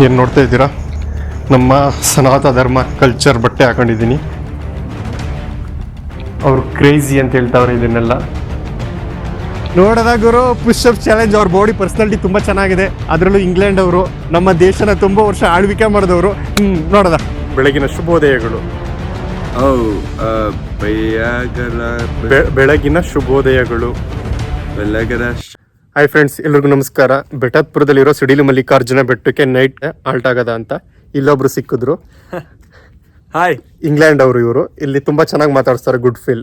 ಏನು ನೋಡ್ತಾ ಇದ್ದೀರಾ? ನಮ್ಮ ಸನಾತ ಧರ್ಮ ಕಲ್ಚರ್ ಬಟ್ಟೆ ಹಾಕೊಂಡಿದ್ದೀನಿ. ಅವ್ರು ಕ್ರೇಜಿ ಅಂತ ಹೇಳ್ತಾವ್ರೆ ಇದನ್ನೆಲ್ಲ. ನೋಡದ ಗುರು ಪುಷಪ್ ಚಾಲೆಂಜ್ ಅವ್ರ ಬಾಡಿ ಪರ್ಸನಾಲಿಟಿ ತುಂಬ ಚೆನ್ನಾಗಿದೆ. ಅದರಲ್ಲೂ ಇಂಗ್ಲೆಂಡ್ ಅವರು ನಮ್ಮ ದೇಶನ ತುಂಬ ವರ್ಷ ಆಳ್ವಿಕೆ ಮಾಡಿದವರು. ಹ್ಞೂ ನೋಡದ. ಬೆಳಗಿನ ಶುಭೋದಯಗಳು. ಬೆ- ಬೆಳಗಿನ ಶುಭೋದಯಗಳು. ಬೆಳಗರ ಹಾಯ್ ಫ್ರೆಂಡ್ಸ್ ಎಲ್ರಿಗೂ ನಮಸ್ಕಾರ. ಬೆಟ್ಟತ್ಪುರದಲ್ಲಿರೋ ಸಿಡಿಲು ಮಲ್ಲಿಕಾರ್ಜುನ ಬೆಟ್ಟಕ್ಕೆ ನೈಟ್ ಆಲ್ಟ್ ಆಗದ ಅಂತ ಇಲ್ಲೊಬ್ರು ಸಿಕ್ಕಿದ್ರು. ಹಾಯ್ ಇಂಗ್ಲೆಂಡ್ ಅವರು ಇವರು. ಇಲ್ಲಿ ತುಂಬಾ ಚೆನ್ನಾಗಿ ಮಾತಾಡ್ತಾರೆ ಗುಡ್ ಫೀಲ್.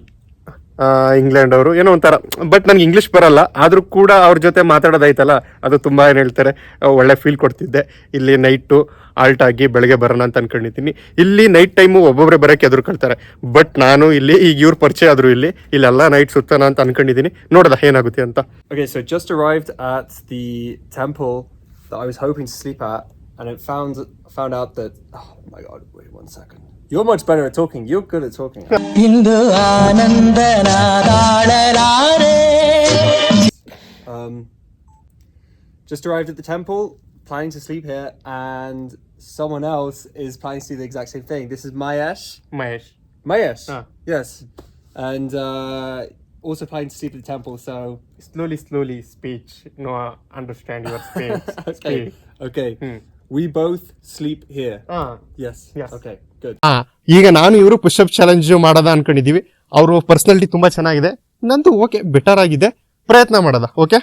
ಇಂಗ್ಲೆಂಡ್ ಅವರು. ಏನೋ ಒಂಥರ. ಬಟ್ ನನಗೆ ಇಂಗ್ಲೀಷ್ ಬರಲ್ಲ. ಆದರೂ ಕೂಡ ಅವ್ರ ಜೊತೆ ಮಾತಾಡೋದಾಯ್ತಲ್ಲ ಅದು ತುಂಬಾ ಏನು ಹೇಳ್ತಾರೆ ಒಳ್ಳೆ ಫೀಲ್ ಕೊಡ್ತಿದ್ದೆ. ಇಲ್ಲಿ ನೈಟು ಆಲ್ಟ್ ಆಗಿ ಬೆಳಗ್ಗೆ ಬರೋಣ ಅಂತ ಅನ್ಕೊಂಡಿದ್ದೀನಿ. ಇಲ್ಲಿ ನೈಟ್ ಟೈಮು ಒಬ್ಬೊಬ್ಬರೇ ಬರೋಕ್ಕೆ ಎದುರ್ಕೊಳ್ತಾರೆ. ಬಟ್ ನಾನು ಇಲ್ಲಿ ಈಗ ಇವ್ರ ಪರಿಚಯ ಆದ್ರು ಇಲ್ಲಿ ಇಲ್ಲೆಲ್ಲ ನೈಟ್ ಸುತ್ತಾನ ಅಂತ ಅನ್ಕೊಂಡಿದ್ದೀನಿ. ನೋಡೋದ ಏನಾಗುತ್ತೆ ಅಂತ. Okay so at the temple that I was hoping to sleep at, and found that oh my god, wait one second. You're much better at talking. You're good at talking. um, just arrived at the temple, planning to sleep here, and someone else is planning to do the exact same thing. This is Mayesh. Mayesh. Mayesh. Ah. Yes. And uh, also planning to sleep at the temple, so. Slowly, slowly, speech. No, I understand your speech. okay. Speech. Okay. Hmm. We both sleep here. Yes Yes. Okay. Good. ಆ, ಈಗ ನಾನು ಇವರು push-up challenge ಮಾಡೋದ ಅನ್ಕೊಂಡಿದೀವಿ. ಅವರು personality ತುಂಬಾ ಚೆನ್ನಾಗಿದೆ. ನಂದು okay better ಆಗಿದೆ. ಪ್ರಯತ್ನ ಮಾಡೋದ ಓಕೆ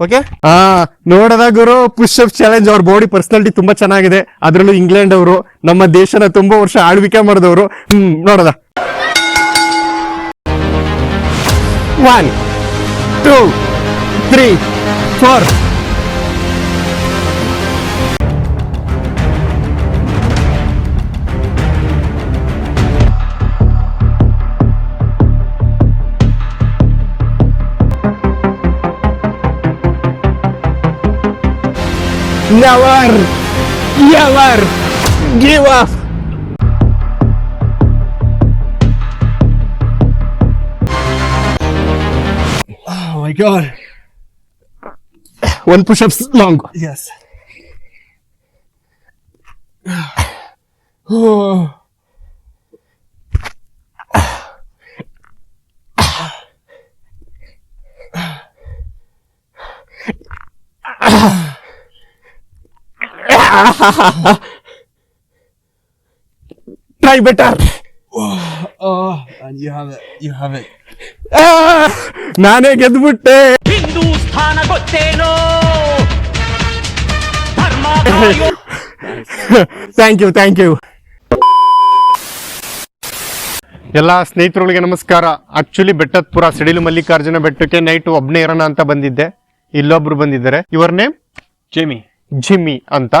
ಓಕೆ ಆ ನೋಡದ ಗುರು ಪುಷಪ್ ಚಾಲೆಂಜ್ ಅವ್ರ ಬಾಡಿ ಪರ್ಸನಾಲಿಟಿ ತುಂಬಾ ಚೆನ್ನಾಗಿದೆ. ಅದರಲ್ಲೂ ಇಂಗ್ಲೆಂಡ್ ಅವರು ನಮ್ಮ ದೇಶನ ತುಂಬಾ ವರ್ಷ ಆಳ್ವಿಕೆ ಮಾಡಿದವರು. ಹ್ಮ್ ನೋಡದ. One two three four Never, never give up. Oh my god. One push ups long. Yes. Oh. Try better. Oh, and you have it. You have it. Ah, ನಾನೇ ಗೆದ್ಬಿಟ್ಟೆ ಹಿಂದೂಸ್ಥಾನ ಗೊತ್ತೇನೋ ಧರ್ಮ ಥ್ಯಾಂಕ್ ಯು ಥ್ಯಾಂಕ್ ಯು ಎಲ್ಲ ಸ್ನೇಹಿತರುಗಳಿಗೆ ನಮಸ್ಕಾರ actually Bettadapura ಸಿಡಿಲು ಮಲ್ಲಿಕಾರ್ಜುನ ಬೆಟ್ಟಕ್ಕೆ night ಒಬ್ನೇ ಇರೋಣ ಅಂತ ಬಂದಿದ್ದೆ ಇಲ್ಲೊಬ್ರು ಬಂದಿದ್ದಾರೆ ಯುವರ್ ನೇಮ್ Jimmy. ಜಿಮ್ಮಿ ಅಂತ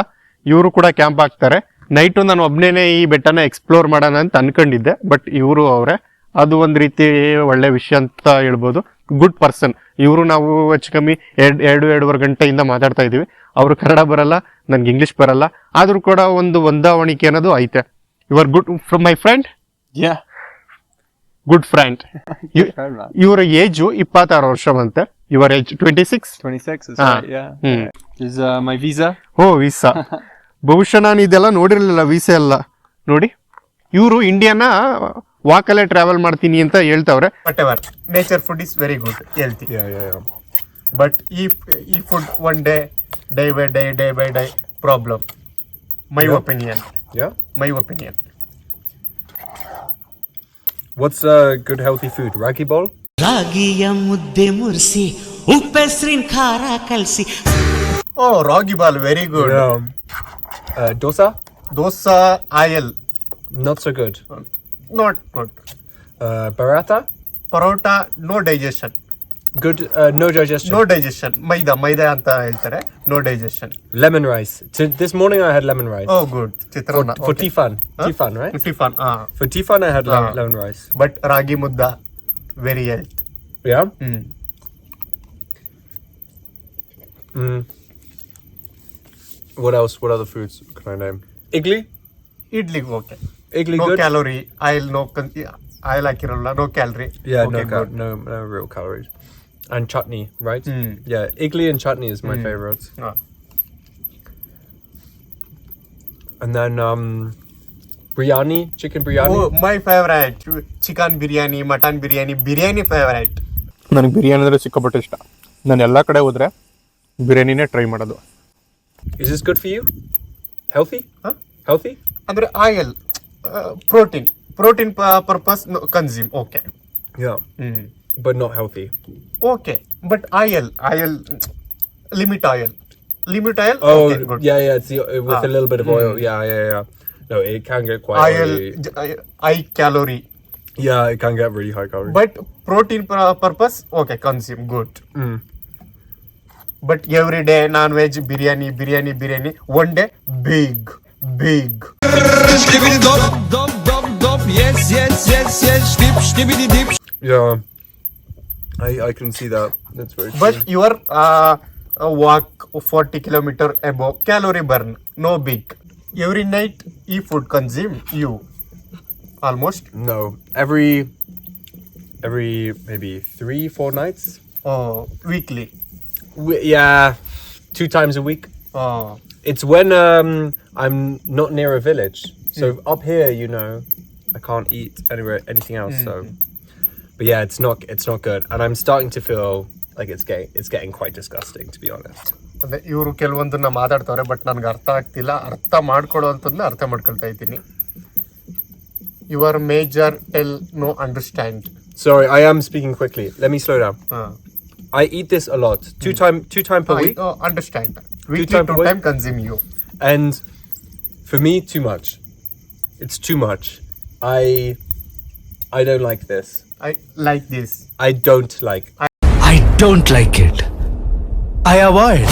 ಇವರು ಕೂಡ ಕ್ಯಾಂಪ್ ಹಾಕ್ತಾರೆ ನೈಟು ನಾನು ಒಬ್ನೇನೆ ಈ ಬೆಟ್ಟನ ಎಕ್ಸ್ಪ್ಲೋರ್ ಮಾಡೋಣ ಅಂತ ಅನ್ಕೊಂಡಿದ್ದೆ ಬಟ್ ಇವರು ಅವರೇ ಅದು ಒಂದು ರೀತಿ ಒಳ್ಳೆ ವಿಷಯ ಅಂತ ಹೇಳ್ಬೋದು. ಗುಡ್ ಪರ್ಸನ್ ಇವರು ನಾವು ಹೆಚ್ಚು ಕಮ್ಮಿ ಎರಡು ಎರಡು ಎರಡೂವರೆ ಗಂಟೆಯಿಂದ ಮಾತಾಡ್ತಾ ಇದೀವಿ ಅವರು ಕನ್ನಡ ಬರಲ್ಲ ನನ್ಗೆ ಇಂಗ್ಲಿಷ್ ಬರಲ್ಲ. ಆದ್ರೂ ಕೂಡ ಒಂದು ಹೊಂದಾವಣಿಕೆ ಅನ್ನೋದು ಐತೆ. Your good from my friend yeah good friend. ಇವರ ಏಜು ಇಪ್ಪತ್ತಾರು ವರ್ಷ ಬಂತೆ your age twenty six 26 is right. Yeah. Hmm. Is uh, my visa? Oh visa ಬಹುಶಃ ನಾನು ಇದೆಲ್ಲ ನೋಡಿರಲಿಲ್ಲ ವೀಸೆ ಎಲ್ಲ. ನೋಡಿ ಇವರು ಇಂಡಿಯಾನ ವಾಕಲ್ಲೇ ಟ್ರಾವೆಲ್ ಮಾಡ್ತೀನಿ ಅಂತ ಹೇಳ್ತಾವ್ರೆ. But ever nature food is very good healthy. But ಈ ಈ food one day day by day day by day problem my opinion. My opinion What's uh, good healthy food? Raggy bowl? ರಾಗಿಯ ಮುದ್ದೆ ಮುರಿಸಿ ಉಪ್ಪೆಸ್ರಿನ ಖಾರ ಕಲಸಿ. ಓ ragi ball very good Uh, dosa? Dosa oil Not so good. Not good Uh, paratha? Parotta no digestion Good. Uh, no digestion. No digestion maida maida ಅಂತ ಹೇಳ್ತಾರೆ no digestion Lemon rice. T- this morning I had lemon rice. Oh good chitranna For Tifan. Tifan, right? Tiffin ಹಾ For Tifan I had lem- Ah. lemon rice. But ragi mudde very health Yeah? Hmm Mm. What else? What other foods can I name? Igli? Idli, okay. Igli no good? Calorie oil no oil ಹಾಕಿರಲ್ಲ no calorie Yeah, no, cal- no, no real calories. And chutney, right? Mm. Yeah, igli and chutney is my favorite. and then um, biryani, chicken biryani. My favourite chicken biryani mutton biryani biryani favourite ನನಗೆ ಬಿರಿಯಾನಿ ಅಂದರೆ ಸಿಕ್ಕಾಪಟ್ಟೆ ಇಷ್ಟ ನಾನು ಎಲ್ಲ ಕಡೆ ಹೋದರೆ ಬಿರಿಯಾನಿನೇ try ಮಾಡೋದು Is this good for you? Healthy? Huh? Healthy? ಅಂದರೆ oil protein protein purpose consume okay Yeah, ಹ್ಞೂ but not healthy. Okay but oil oil limit oil limit oil Oh, good yeah, yeah. It's the, uh, with Ah. a little bit of oil. Yeah, yeah, yeah. No, it can get quite oil oily. I calorie Yeah, it can get really high calorie. But protein purpose okay consume good Mm. But every day non veg biryani biryani biryani one day big big Yeah, I I can see that. That's very true. But your walk forty kilometre above calorie burn no big every night ಈ food consume you almost no, every every maybe three, four nights. Weekly We, yeah, two times a week. Uh, It's when um I'm not near a village. So up here, you know, I can't eat anywhere anything else. So, but yeah, it's not it's not good, and I'm starting to feel like it's getting it's getting quite disgusting, to be honest. ಅದೇ ಇವರು ಕೆಲವೊಂದನ್ನ ಮಾತಾಡ್ತವ್ರೆ but ನನ್ಗೆ ಅರ್ಥ ಆಗ್ತಿಲ್ಲ ಅರ್ಥ ಮಾಡ್ಕೊಳ್ಳೋ ಅಂತಂದ್ರೆ ಅರ್ಥ ಮಾಡ್ಕೊಳ್ತಾ ಇದ್ದೀನಿ your major tell no understand Sorry, I am speaking quickly. Let me slow down. I eat this a lot, two time two time per week, understand weekly time two per week? Time consume you and for me, too much. It's too much. I I don't like this. I like this I don't like. I don't like it. I avoid.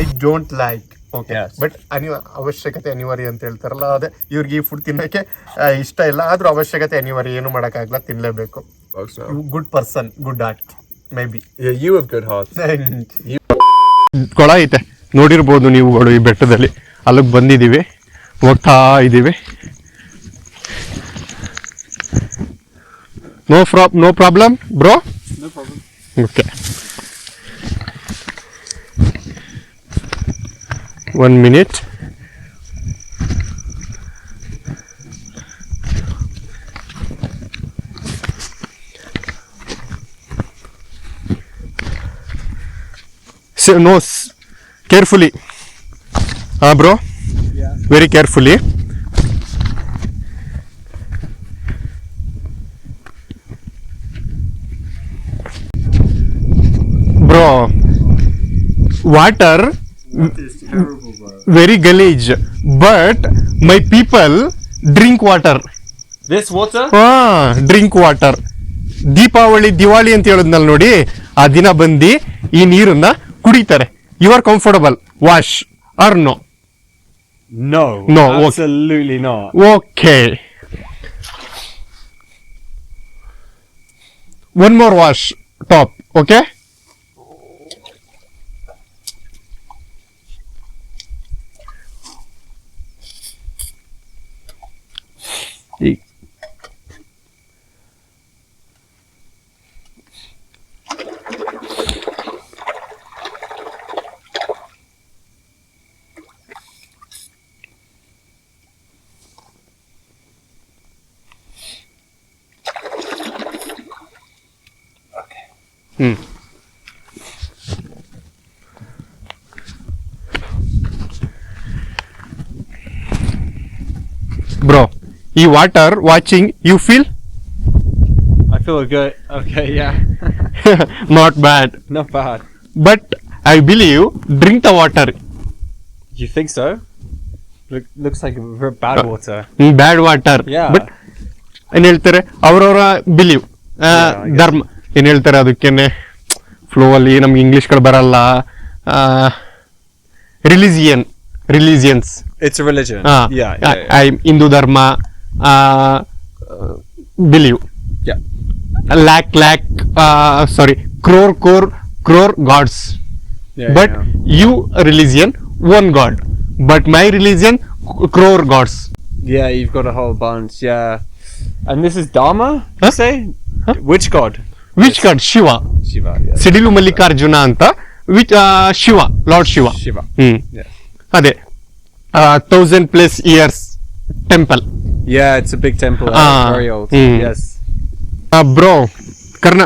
I don't like okay Yes. But ಅನಿವ ಅವಶ್ಯಕತೆ ಅನಿವಾರ್ಯ ಅಂತ ಹೇಳ್ತಾರಲ್ಲ ಅದೇ ಇವ್ರಿಗೆ ಈ food ತಿನ್ನಕ್ಕೆ ಆ, ಇಷ್ಟ ಇಲ್ಲ ಆದ್ರೂ ಅವಶ್ಯಕತೆ ಅನಿವಾರ್ಯ ಏನು ಮಾಡೋಕ್ಕಾಗಲ್ಲ ತಿನ್ಲೇಬೇಕು Bugs good person good art maybe Yeah, you have good heart. ಕೊಳ ಐತೆ ನೋಡಿರ್ಬೋದು ನೀವುಗಳು ಈ ಬೆಟ್ಟದಲ್ಲಿ. ಅಲ್ಲಿಗೆ ಬಂದಿದ್ದೀವಿ. ಹೋಗ್ತಾ ಇದ್ದೀವಿ. No ಫ್ರಾ no problem bro okay one minute no nose carefully ಹಾ bro very carefully bro water very ಗಲೀಜ್ but my people drink water This water? ಹಾ ಡ್ರಿಂಕ್ ವಾಟರ್ ದೀಪಾವಳಿ ದಿವಾಳಿ ಅಂತ ಹೇಳಿದ್ನಲ್ಲ ನೋಡಿ ಆ ದಿನ ಬಂದು ಈ ನೀರನ್ನ ಕುಡಿತಾರೆ you are comfortable wash are no No. No, okay. Absolutely not. Okay one more wash top okay hmm bro ಈ water watching you feel I feel good. Okay, yeah. Not bad not bad. But I believe drink the water you think so? Look, looks like v- bad water. Bad water Yeah. But ಏನ್ ಹೇಳ್ತಾರೆ ಅವ್ರವ್ರ believe I guess. ಧರ್ಮ ಏನ್ ಹೇಳ್ತಾರೆ ಅದಕ್ಕೇನೆ flow ಅಲ್ಲಿ ನಮ್ಗೆ ಇಂಗ್ಲಿಷ್ಗಳು ಬರಲ್ಲ religion religions It's a religion. yeah, yeah, yeah. I Hindu dharma Believe Yeah. Lakh lakh sorry crore crore crore gods Yeah, but yeah. you religion one god but my religion crore gods Yeah, you've got a whole bunch. Yeah. And this is Dharma, you Huh? say? Huh? Which god? which god Shiva Shiva. Yeah. ಸಿಡಿಲು ಮಲ್ಲಿಕಾರ್ಜುನ ಅಂತ which Shiva lord Shiva Shiva. Hmm Yeah. ಅದೇ thousand plus years temple Yeah, it's a big temple. uh, Ah, very old. mm. Yes. karna Karna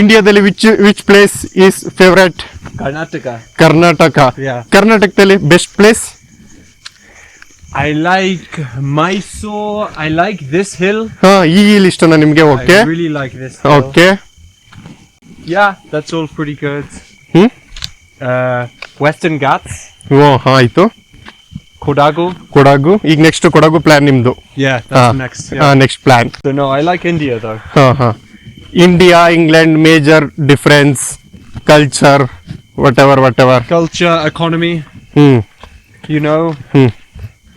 ಇಂಡಿಯಾದಲ್ಲಿ which which place is favorite? Karnataka. Karnataka Yeah. ಕರ್ನಾಟಕದಲ್ಲಿ best place I like Mysore. I like this hill. ಹಾ ಈ hill ಇಷ್ಟನಾ ನಿಮ್ಗೆ okay I really like this hill. Okay Yeah, that's all pretty good. Hmm? Uh, Western Ghats, ಓ ಆಯ್ತು Kodagu. Kodagu ಈಗ next Kodagu plan ನಿಮ್ದು Yeah, that's next. Yeah. Next plan So no, I like India though. ಹಾ ಹಾ India England major difference culture whatever whatever Culture, economy. Hmm You know, Hmm.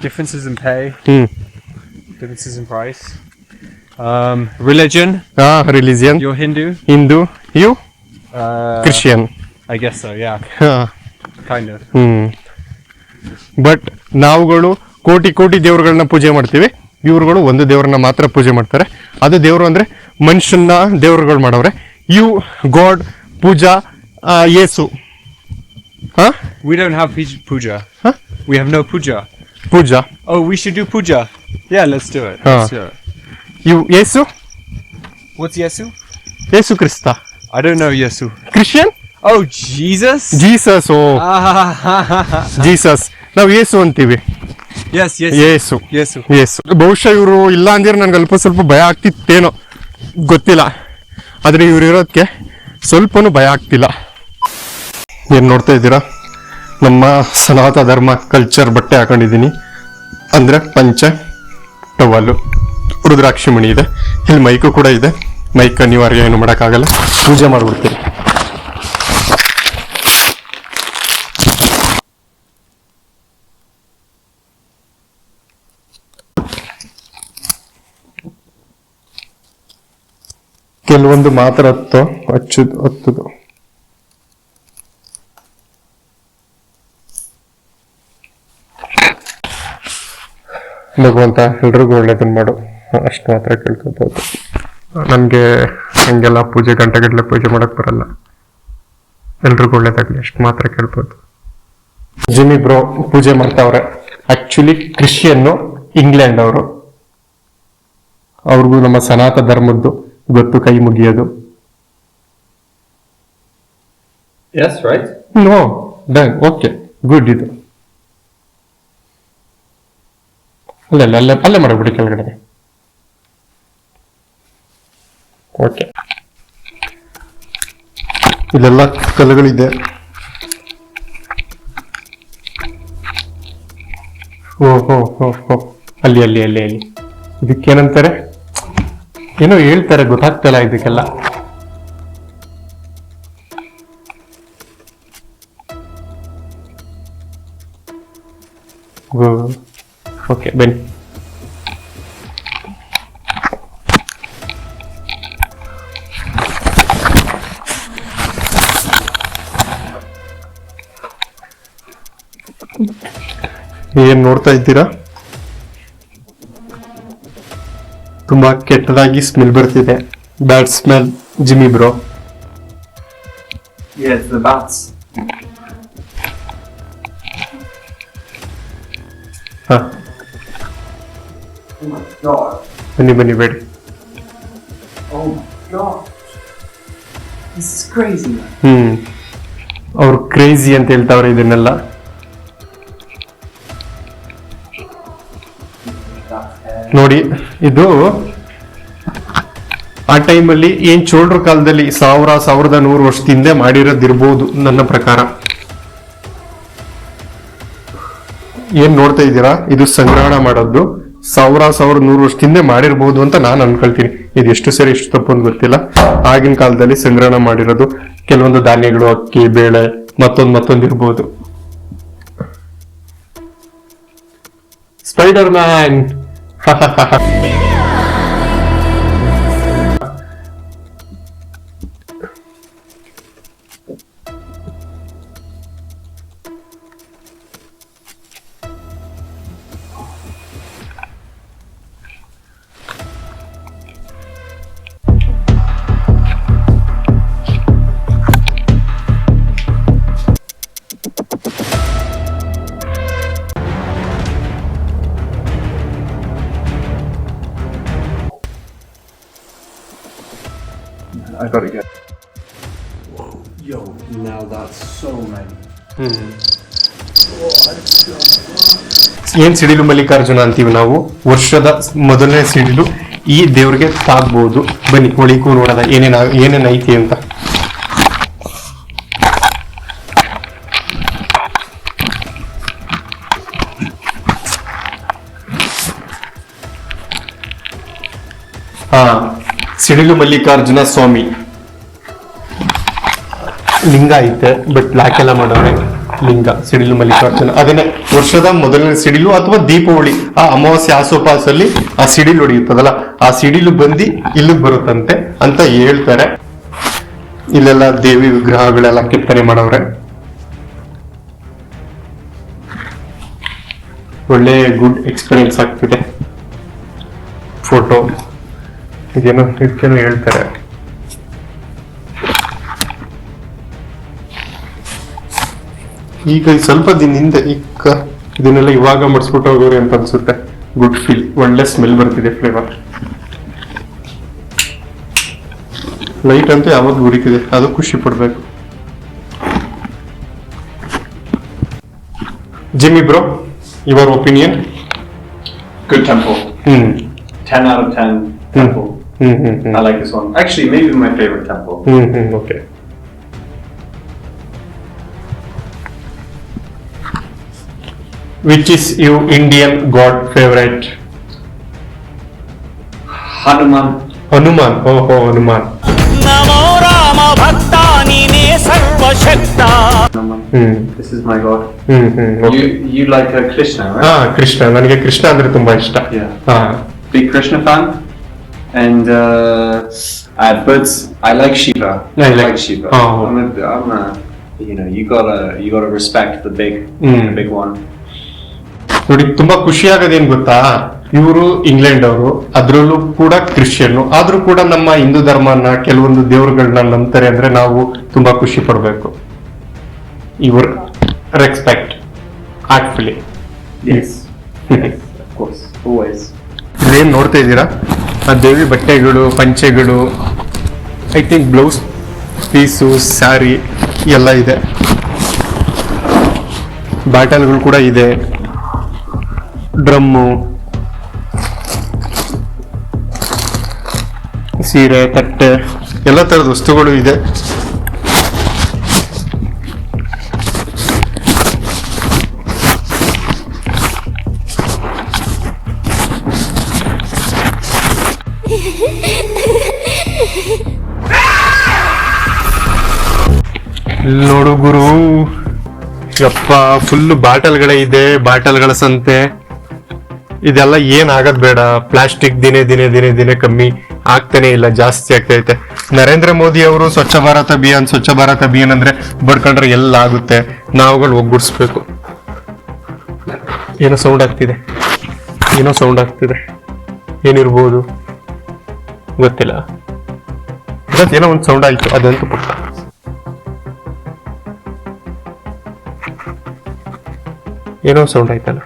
differences in pay, hmm differences in price. Um, religion. ಹಾ religion You're Hindu. Hindu you Uh, Christian I guess so. Yeah, ಹಾ kind of. Hmm But ನಾವುಗಳು ಕೋಟಿ ಕೋಟಿ ದೇವರುಗಳನ್ನ ಪೂಜೆ ಮಾಡ್ತೀವಿ. ಇವರುಗಳು ಒಂದು ದೇವರನ್ನ ಮಾತ್ರ ಪೂಜೆ ಮಾಡ್ತಾರೆ. ಅದು ದೇವರು ಅಂದ್ರೆ ಮನುಷ್ಯನ್ನ ದೇವರುಗಳು ಮಾಡವ್ರೆ. ಯು ಗಾಡ್ ಪೂಜಾ ಯೇಸು ಹಾ? ವಿ ಪೂಜಾ. ಹಾ? We have puja. Puja. Oh we puja. Yesu Yesu Christian oh Jesus Jesus oh ನಾವು ಏಸು ಅಂತೀವಿ. Yesu. ಯೇಸು ಬಹುಶಃ ಇವರು ಇಲ್ಲ ಅಂದ್ರೆ ನನ್ಗೆ ಅಲ್ಪ ಸ್ವಲ್ಪ ಭಯ ಆಗ್ತಿತ್ತೇನೋ. ಗೊತ್ತಿಲ್ಲ. ಆದ್ರೆ ಇವ್ರು ಇರೋದಕ್ಕೆ ಸ್ವಲ್ಪನೂ ಭಯ ಆಗ್ತಿಲ್ಲ. ಏನು ನೋಡ್ತಾ ಇದ್ದೀರಾ? ನಮ್ಮ ಸನಾತ ಧರ್ಮ ಕಲ್ಚರ್ ಬಟ್ಟೆ ಹಾಕೊಂಡಿದ್ದೀನಿ. ಅಂದ್ರೆ ಪಂಚೆ ಟವಲ್ಲು ರುದ್ರಾಕ್ಷಿ ಮಣಿ ಇದೆ. ಇಲ್ಲಿ ಮೈಕು ಕೂಡ ಇದೆ. ಮೈಕ್ ಅನಿವಾರ್ಯ ಏನು ಮಾಡೋಕ್ಕಾಗಲ್ಲ. ಪೂಜೆ ಮಾಡ್ಬಿಡ್ತೀನಿ. ಕೆಲವೊಂದು ಮಾತ್ರ ಹತ್ತು ಹಚ್ಚುದು ಹತ್ತುದು. ಭಗವಂತ ಎಲ್ರಿಗೂ ಒಳ್ಳೇದನ್ನ ಮಾಡು. ಅಷ್ಟು ಮಾತ್ರ ಕೇಳ್ಕೊಬೋದು ನನಗೆ ಹಂಗೆಲ್ಲ ಪೂಜೆ ಗಂಟೆಗಟ್ಟಲೆ ಪೂಜೆ ಮಾಡಕ್ ಬರಲ್ಲ. ಎಲ್ರಿಗೂ ಒಳ್ಳೇದಾಗ್ಲಿ, ಅಷ್ಟು ಮಾತ್ರ ಕೇಳ್ಬೋದು. ಜಿಮ್ಮಿ ಬ್ರೋ ಪೂಜೆ ಮಾಡ್ತಾವ್ರೆ. ಆಕ್ಚುಲಿ ಕ್ರಿಶ್ಚಿಯನ್ನು ಇಂಗ್ಲೆಂಡ್ ಅವರು. ಅವ್ರಿಗೂ ನಮ್ಮ ಸನಾತ ಧರ್ಮದ್ದು ಗೊತ್ತು ಕೈ ಮುಗಿಯೋದು. Yes right no done okay good ಇದು. ಅಲ್ಲ ಅಲ್ಲ ಅಲ್ಲೇ ಅಲ್ಲೇ ಮಾಡಬಿಡಿ ಕೆಳಗಡೆ ಓಕೆ. ಇಲ್ಲೆಲ್ಲ ಕಲ್ಲುಗಳಿದೆ. ಓ ಹೋ ಹೋ ಹೋ. ಅಲ್ಲಿ ಅಲ್ಲಿ ಅಲ್ಲಿ ಅಲ್ಲಿ. ಇದಕ್ಕೇನಂತಾರೆ? ಏನೋ ಹೇಳ್ತಾರೆ ಗೊತ್ತಾಗ್ತಲ್ಲ ಇದಕ್ಕೆಲ್ಲ. ಓಕೆ ಬನ್ನಿ. ಏನ್ ನೋಡ್ತಾ ಇದ್ದೀರಾ? ತುಂಬಾ ಕೆಟ್ಟದಾಗಿ ಸ್ಮೆಲ್ ಬರ್ತಿದೆ bad smell Jimmy bro Yes, the bats. ಹಾ Oh my god. ಬನ್ನಿ ಬನ್ನಿ ಬೇಡಿ Oh my god. This is crazy, man. ಹ್ಮ್ ಅವ್ರು ಕ್ರೇಜಿ ಅಂತ ಹೇಳ್ತಾವ್ರೆ ಇದನ್ನೆಲ್ಲ ನೋಡಿ, ಇದು ಆ ಟೈಮಲ್ಲಿ ಏನ್ ಚೋಳರ ಕಾಲದಲ್ಲಿ ಸಾವಿರ, ಸಾವಿರದ ನೂರು ವರ್ಷದಿಂದ ಮಾಡಿರೋದಿರ್ಬೋದು ನನ್ನ ಪ್ರಕಾರ. ಏನ್ ನೋಡ್ತಾ ಇದ್ದೀರಾ? ಇದು ಸಂಗ್ರಹಣ ಮಾಡೋದು. ಸಾವಿರ ಸಾವಿರ ನೂರು ವರ್ಷದಿಂದ ಮಾಡಿರ್ಬೋದು ಅಂತ ನಾನು ಅನ್ಕೊಳ್ತೀನಿ. ಇದು ಎಷ್ಟು ಸರಿ, ಎಷ್ಟು ತಪ್ಪು ಅಂತ ಗೊತ್ತಿಲ್ಲ. ಆಗಿನ ಕಾಲದಲ್ಲಿ ಸಂಗ್ರಹಣ ಮಾಡಿರೋದು ಕೆಲವೊಂದು ಧಾನ್ಯಗಳು, ಅಕ್ಕಿ, ಬೇಳೆ, ಮತ್ತೊಂದು ಮತ್ತೊಂದು ಇರ್ಬೋದು. Spiderman 哈哈哈哈。Got it. Yeah. Yo, now that's so many. ಏನ್ ಸಿಡಿಲು ಮಲ್ಲಿಕಾರ್ಜುನ ಅಂತೀವಿ ನಾವು ವರ್ಷದ ಮೊದಲನೇ ಸಿಡಿಲು ಈ ದೇವ್ರಿಗೆ ತಾಗ್ಬೋದು ಬನ್ನಿ ಒಳಿಕು ನೋಡೋದ ಏನೇನ ಏನೇನ್ ಐತಿ ಅಂತ ಹಾ ಸಿಡಿಲು ಮಲ್ಲಿಕಾರ್ಜುನ ಸ್ವಾಮಿ ಲಿಂಗ ಐತೆ ಬಟ್ ಬ್ಲಾಕ್ ಎಲ್ಲ ಮಾಡೋರೆ ಲಿಂಗ, ಸಿಡಿಲು ಮಲ್ಲಿಕಾರ್ಜುನ. ಅದನ್ನೇ ವರ್ಷದ ಮೊದಲನೇ ಸಿಡಿಲು ಅಥವಾ ದೀಪಾವಳಿ. ಆ ಅಮಾವಾಸ್ಯೆ ಆಸೋಪಾಸಲ್ಲಿ ಆ ಸಿಡಿಲು ಹೊಡೆಯುತ್ತದಲ್ಲ ಆ ಸಿಡಿಲು ಬಂದು ಇಲ್ಲಿಗೆ ಬರುತ್ತಂತೆ ಅಂತ ಹೇಳ್ತಾರೆ. ಇಲ್ಲೆಲ್ಲ ದೇವಿ ವಿಗ್ರಹಗಳೆಲ್ಲ ಕೆತ್ತನೆ ಮಾಡವ್ರೆ ಒಳ್ಳೆ ಗುಡ್ ಎಕ್ಸ್ಪೀರಿಯನ್ಸ್ ಆಗ್ತಿದೆ. ಫೋಟೋ. ಇದೇನೋ ಇದಕ್ಕೇನೋ ಹೇಳ್ತಾರೆ. ಈಗ ಸ್ವಲ್ಪ ದಿನ ಹಿಂದೆ ಈಗ ಇದನ್ನೆಲ್ಲ ಇವಾಗ ಮಡಿಸ್ಬಿಟ್ಟು ಹೋಗೋರಿ ಅಂತ ಅನ್ಸುತ್ತೆ. ಗುಡ್ ಫೀಲ್ ಒಳ್ಳೆ ಸ್ಮೆಲ್ ಬರ್ತಿದೆ ಫ್ಲೇವರ್ ಲೈಟ್ ಅಂತ ಯಾವಾಗ ಉರಿತಿದೆ. ಅದು ಖುಷಿ ಪಡ್ಬೇಕು. Jimmy bro your opinion Good temple. Hmm 10 out of 10 temple. Hmm hmm hmm I like this one. Actually, maybe my favorite temple. Hmm hmm okay Which is you Indian god favourite Hanuman. Hanuman ಓಹೋ ಹನುಮಾನ್ ನಮೋ ರಾಮ ಭಕ್ತ ನೀನೇ ಸರ್ವಶಕ್ತ Hanuman. Hmm This is my god. Hmm hmm okay. You you like uh, Krishna, right? ಹಾ ಕೃಷ್ಣ ನನಗೆ ಕೃಷ್ಣ ಅಂದ್ರೆ ತುಂಬಾ ಇಷ್ಟ Yeah. ಹಾ Big Krishna fan. And uh, uh, but I like Shiva. I I like- like Shiva. Oh. I'm a, I'm a, you know, you gotta you gotta respect the big Mm. the big one. ನೋಡಿ ತುಂಬಾ ಖುಷಿ ಆಗೋದೇನ್ ಗೊತ್ತಾ? ಇವರು England ಅವರು ಅದ್ರಲ್ಲೂ ಕೂಡ Christian ಆದ್ರೂ ಕೂಡ ನಮ್ಮ ಹಿಂದೂ ಧರ್ಮನ ಕೆಲವೊಂದು ದೇವರುಗಳನ್ನ ನಂಬ್ತಾರೆ ಅಂದ್ರೆ ನಾವು ತುಂಬಾ ಖುಷಿ ಪಡಬೇಕು. ಇವರು ರೆಸ್ಪೆಕ್ಟ್ ಆಕ್ಚುಲಿ ಏನ್ ನೋಡ್ತಾ ಇದ್ದೀರಾ? ಆ ದೇವಿ ಬಟ್ಟೆಗಳು ಪಂಚೆಗಳು I think blouse piece sari ಎಲ್ಲ ಇದೆ. ಬ್ಯಾಟಲ್ಗಳು ಕೂಡ ಇದೆ. ಡ್ರಮ್ಮು ಸೀರೆ ತಟ್ಟೆ ಎಲ್ಲ ಥರದ ವಸ್ತುಗಳು ಇದೆ. ನೋಡು ಗುರು ಯಪ್ಪ ಫುಲ್ ಬಾಟಲ್ಗಳೇ ಇದೆ ಬಾಟಲ್ಗಳ ಸಂತೆ. ಇದೆಲ್ಲ ಏನ್ ಆಗದ್ ಬೇಡ. ಪ್ಲಾಸ್ಟಿಕ್ ದಿನೇ ದಿನೇ ದಿನೇ ದಿನೇ ಕಮ್ಮಿ ಆಗ್ತಾನೆ ಇಲ್ಲ, ಜಾಸ್ತಿ ಆಗ್ತೈತೆ ನರೇಂದ್ರ ಮೋದಿ ಅವರು ಸ್ವಚ್ಛ ಭಾರತ್ ಅಭಿಯಾನ್, ಸ್ವಚ್ಛ ಭಾರತ್ ಅಭಿಯಾನ್ ಅಂದ್ರೆ ಬಡ್ಕೊಂಡ್ರೆ ಎಲ್ಲ ಆಗುತ್ತೆ. ನಾವುಗಳು ಒಗ್ಗೂಡಿಸ್ಬೇಕು. ಏನೋ ಸೌಂಡ್ ಆಗ್ತಿದೆ. ಏನೋ ಸೌಂಡ್ ಆಗ್ತಿದೆ. ಏನಿರ್ಬೋದು? ಗೊತ್ತಿಲ್ಲ. ಏನೋ ಒಂದು ಸೌಂಡ್ ಆಯ್ತು, ಅದಂತೂ ಪುಟ್ಟ ಏನೋ ಸೌಂಡ್ ಆಯ್ತಲ್ಲ.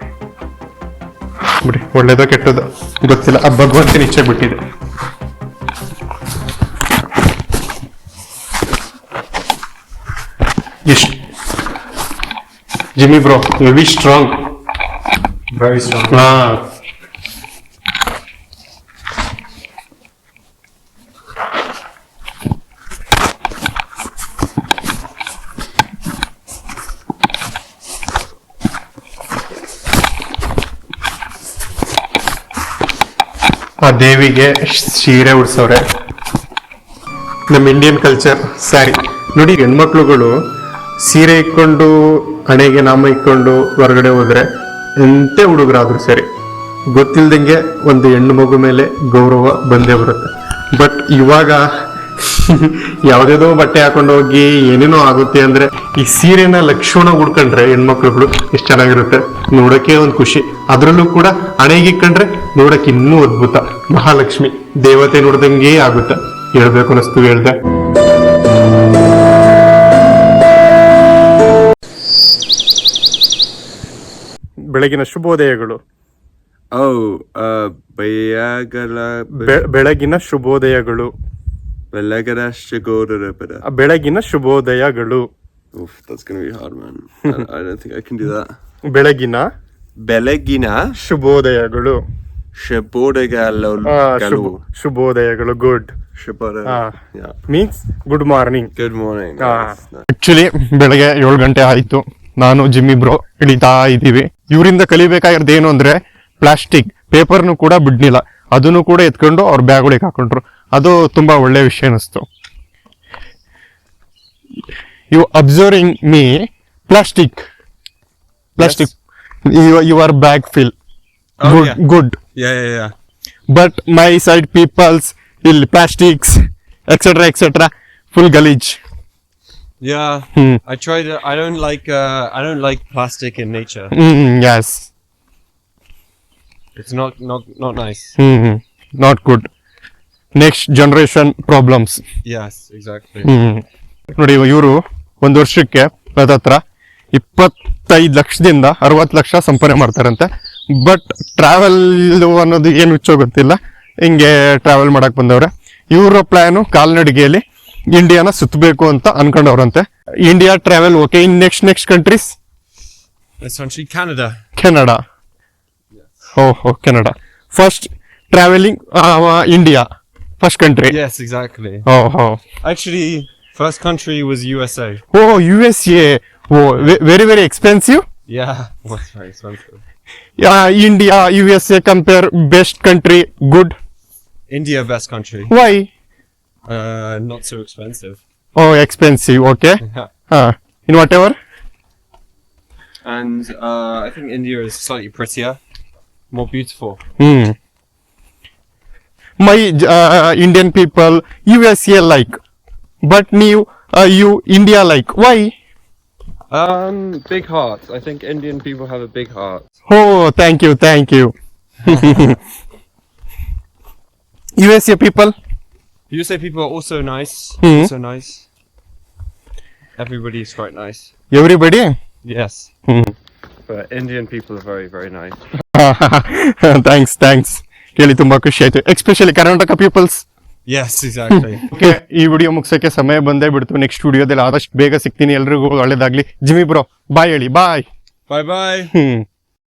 ಬಿಡಿ ಒಳ್ಳೇದೋ ಕೆಟ್ಟದೋ ಗೊತ್ತಿಲ್ಲ ಆ ಭಗವಂತನ ಇಚ್ಛೆ ಬಿಟ್ಟಿದೆ. ಎಷ್ಟು Jimmy bro very strong very strong ಹಾ. ಆ ದೇವಿಗೆ ಸೀರೆ ಉಡ್ಸವ್ರೆ. ನಮ್ಮ ಇಂಡಿಯನ್ ಕಲ್ಚರ್ ಸ್ಯಾರಿ ನೋಡಿ, ಹೆಣ್ಮಕ್ಳುಗಳು ಸೀರೆ ಇಕ್ಕೊಂಡು ಹಣೆಗೆ ನಾಮ ಇಕ್ಕೊಂಡು ಹೊರಗಡೆ ಹೋದ್ರೆ ಎಂತೆ ಹುಡುಗರಾದ್ರು ಸರಿ, ಗೊತ್ತಿಲ್ದಂಗೆ ಒಂದು ಹೆಣ್ಣು ಮಗು ಮೇಲೆ ಗೌರವ ಬಂದೇ ಬರುತ್ತೆ. ಬಟ್ ಇವಾಗ ಯಾವ್ದೇದೋ ಬಟ್ಟೆ ಹಾಕೊಂಡು ಹೋಗಿ ಏನೇನೋ ಆಗುತ್ತೆ ಅಂದ್ರೆ ಈ ಸೀರೆನ ಲಕ್ಷಣ ಉಡ್ಕೊಂಡ್ರೆ ಹೆಣ್ಮಕ್ಳುಗಳು ಎಷ್ಟು ಚೆನ್ನಾಗಿರುತ್ತೆ. ನೋಡಕ್ಕೆ ಒಂದು ಖುಷಿ. ಅದ್ರಲ್ಲೂ ಕೂಡ ಹಣೆಗೆ ಕಂಡ್ರೆ ನೋಡಕ್ಕೆ ಇನ್ನೂ ಅದ್ಭುತ. ಮಹಾಲಕ್ಷ್ಮಿ. ದೇವತೆ ನೋಡ್ದಂಗೆ ಆಗುತ್ತೆ. ಹೇಳ್ಬೇಕು ಅನಿಸ್ತು ಹೇಳ್ದೆ. ಬೆಳಗಿನ ಶುಭೋದಯಗಳು. ಬೆಳಗಿನ ಶುಭೋದಯಗಳು. ಬೆಳಗಿನ ಶುಭೋದಯಗಳು ಆ ಬೆಳಗಿನ ಶುಭೋದಯಗಳು. Oof, that's gonna be hard, man. I, I don't think I can do that. ಬೆಳಗಿನ ಬೆಳಗಿನ ಶುಭೋದಯಗಳು. Shabodagalo ಶುಭ- ಶುಭೋದಯಗಳು good. Means good morning good morning. Actually ಬೆಳಗ್ಗೆ ಏಳು ಗಂಟೆ ಆಯ್ತು. ನಾನು ಜಿಮ್ಮಿ ಬ್ರೋ ಇಳಿತಾ ಇದ್ದೀವಿ. ಇವರಿಂದ ಕಲಿಬೇಕಾಗಿರೋದು ಏನು ಅಂದ್ರೆ ಪ್ಲಾಸ್ಟಿಕ್ ಪೇಪರ್ನು ಕೂಡ ಬಿಡ್ಲಿಲ್ಲ. ಅದನ್ನು ಕೂಡ ಎತ್ಕೊಂಡು ಅವ್ರ ಬ್ಯಾಗ್ ಒಳಗೆ ಹಾಕೊಂಡ್ರು. ಅದು ತುಂಬಾ ಒಳ್ಳೆ ವಿಷಯ ಅನಿಸ್ತು you observing me plastic plastic your bag fill good good. But my side peoples ಇಲ್ಲಿ ಪ್ಲಾಸ್ಟಿಕ್ಸ್ ಎಕ್ಸೆಟ್ರಾ ಎಕ್ಸೆಟ್ರಾ ಫುಲ್ ಗಲೀಜ್ Yeah. Hmm. I tried it. I don't like. Uh, I don't like plastic in nature. Hmm yes It's not not not nice. Hmm not good next generation problems. Hmm. ನೋಡಿ ಇವರು ಒಂದು ವರ್ಷಕ್ಕೆ ಹತ್ರ ಇಪ್ಪತ್ತೈದು ಲಕ್ಷದಿಂದ ಅರವತ್ತು ಲಕ್ಷ ಸಂಪಾದನೆ ಮಾಡ್ತಾರಂತೆ. ಬಟ್ ಟ್ರಾವೆಲ್ ಅನ್ನೋದು ಏನು ಹುಚ್ಚೋ ಗೊತ್ತಿಲ್ಲ. ಹಿಂಗೆ ಟ್ರಾವೆಲ್ ಮಾಡಕ್ ಬಂದವ್ರೆ. ಇವರ ಪ್ಲಾನು ಕಾಲ್ನಡಿಗೆಯಲ್ಲಿ ಇಂಡಿಯಾನ ಸುತ್ತಬೇಕು ಅಂತ ಅನ್ಕೊಂಡವ್ರಂತೆ. India travel okay in next next countries Canada. Canada ಓಹೋ Canada first travelling India First country. Yes, exactly. Oh. oh. Actually, first country was USA. Oh, USA. Oh, very, very expensive. Yeah, was very expensive. Yeah, India, USA compare best country, good. India best country. Why? Uh, not so expensive. Oh, expensive. Okay. Yeah. Uh, in whatever. And uh, I think India is slightly prettier, more beautiful. Hmm my uh, Indian people, USA like, but new uh, you India like. Why? Um, big hearts. I think Indian people have a big heart. Oh, thank you, thank you. USA people. USA people are also nice. Hmm. Also nice. Everybody is quite nice. Everybody. Yes. Hmm. But Indian people are very, very nice. thanks, thanks. ಕೇಳಿ ತುಂಬಾ ಖುಷಿ ಆಯ್ತು. Especially Karnataka peoples. Okay ಈ video ಮುಗಿಸಕ್ಕೆ ಸಮಯ ಬಂದೇ ಬಿಡ್ತು. Next ವಿಡಿಯೋದಲ್ಲಿ ಆದಷ್ಟು ಬೇಗ ಸಿಗ್ತೀನಿ. ಎಲ್ರಿಗೂ ಒಳ್ಳೇದಾಗ್ಲಿ. ಜಿಮಿ ಬ್ರೋ ಬಾಯ್ ಹೇಳಿ. ಬಾಯ್ ಬಾಯ್ ಬಾಯ್ ಹ್ಮ್.